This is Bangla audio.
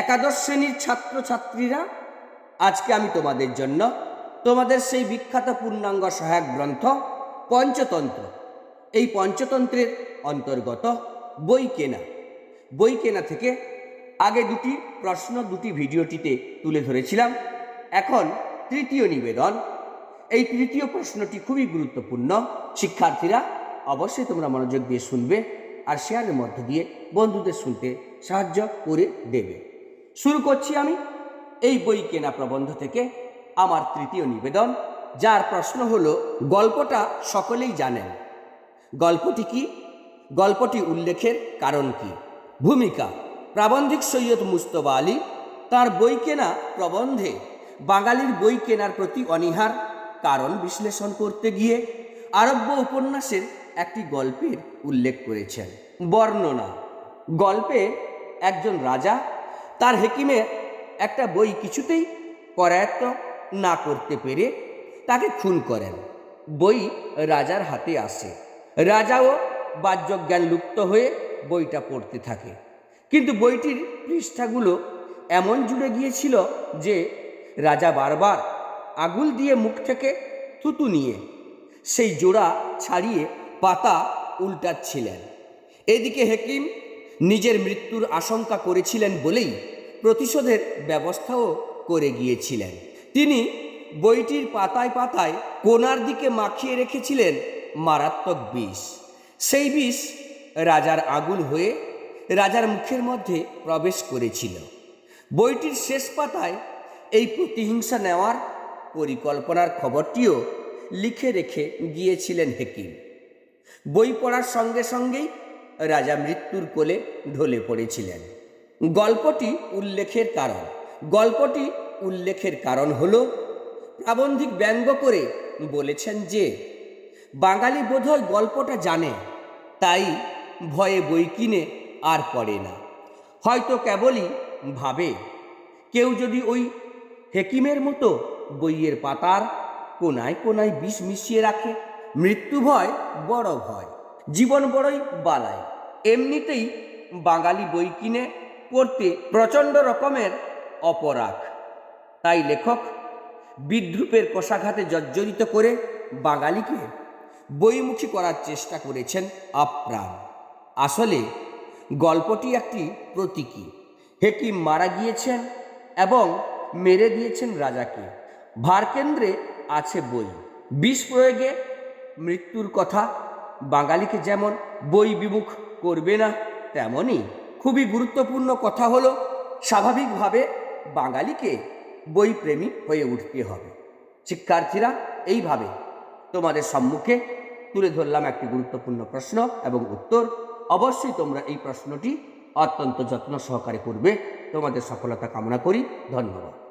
একাদশ শ্রেণির ছাত্রছাত্রীরা, আজকে আমি তোমাদের জন্য তোমাদের সেই বিখ্যাত পূর্ণাঙ্গ সহায়ক গ্রন্থ পঞ্চতন্ত্র। এই পঞ্চতন্ত্রের অন্তর্গত বই কেনা। বই কেনা থেকে আগে দুটি প্রশ্ন, দুটি ভিডিওটিতে তুলে ধরেছিলাম। এখন তৃতীয় নিবেদন। এই তৃতীয় প্রশ্নটি খুবই গুরুত্বপূর্ণ। শিক্ষার্থীরা, অবশ্যই তোমরা মনোযোগ দিয়ে শুনবে আর শেয়ারের মধ্য দিয়ে বন্ধুদের শুনতে সাহায্য করে দেবে। শুরু করছি আমি এই বই কেনা প্রবন্ধ থেকে আমার তৃতীয় নিবেদন, যার প্রশ্ন হলো, গল্পটা সকলেই জানেন। গল্পটি কি? গল্পটি উল্লেখের কারণ কি? ভূমিকা, প্রাবন্ধিক সৈয়দ মুস্তফা আলী, তার বই কেনা প্রবন্ধে বাঙালির বই কেনার প্রতি অনীহার, কারণ বিশ্লেষণ করতে গিয়ে আরব্য উপন্যাসের একটি গল্পের উল্লেখ করেছেন। বর্ণনা, গল্পে একজন রাজা তার হেকিমে একটা বই কিছুতেই করায়ত্ত না করতে পেরে তাকে খুন করেন। বই রাজার হাতে আসে। রাজাও বাহ্যজ্ঞান লুপ্ত হয়ে বইটা পড়তে থাকে। কিন্তু বইটির পৃষ্ঠাগুলো এমন জুড়ে গিয়েছিল যে রাজা বারবার আগুল দিয়ে মুখ থেকে থুতু নিয়ে সেই জোড়া ছাড়িয়ে পাতা উল্টাচ্ছিলেন। এদিকে হেকিম নিজের মৃত্যুর আশঙ্কা করেছিলেন বলেই প্রতিশোধের ব্যবস্থাও করে গিয়েছিলেন। তিনি বইটির পাতায় পাতায় কোনার দিকে মাখিয়ে রেখেছিলেন মারাত্মক বিষ। সেই বিষ রাজার আগুন হয়ে রাজার মুখের মধ্যে প্রবেশ করেছিল। বইটির শেষ পাতায় এই প্রতিহিংসা নেওয়ার পরিকল্পনার খবরটিও লিখে রেখে গিয়েছিলেন হেকিম। বই পড়ার সঙ্গে সঙ্গেই রাজা মৃত্যুর কোলে ঢলে পড়েছিলেন। গল্পটি উল্লেখের কারণ। গল্পটি উল্লেখের কারণ হল, প্রাবন্ধিক ব্যঙ্গ করে বলেছেন যে, বাঙালি বোধহয় গল্পটা জানে, তাই ভয়ে বই কিনে আর পড়ে না। হয়তো কেবলই ভাবে, কেউ যদি ওই হেকিমের মতো বইয়ের পাতার কোনায় কোনায় বিষ মিশিয়ে রাখে, মৃত্যু ভয় বড় ভয়, জীবন বড়ই বালায়। এমনিতেই বাঙালি বই কিনে পড়তে প্রচণ্ড রকমের অপরাগ। তাই লেখক বিদ্রুপের কষাঘাতে জর্জরিত করে বাঙালিকে বইমুখী করার চেষ্টা করেছেন আপ্রাণ। আসলে গল্পটি একটি প্রতীকী। হেকিম মারা গিয়েছেন এবং মেরে দিয়েছেন রাজাকে। ভারকেন্দ্রে আছে বই। বিষ প্রয়োগে মৃত্যুর কথা বাঙালিকে যেমন বই বিমুখ করবে না, তেমনই খুবই গুরুত্বপূর্ণ কথা হলো, স্বাভাবিকভাবে বাঙালিকে বইপ্রেমী হয়ে উঠতে হবে। শিক্ষার্থীরা, এইভাবে তোমাদের সম্মুখে তুলে ধরলাম একটি গুরুত্বপূর্ণ প্রশ্ন এবং উত্তর। অবশ্যই তোমরা এই প্রশ্নটি অত্যন্ত যত্ন সহকারে করবে তোমাদের সফলতা কামনা করি। ধন্যবাদ।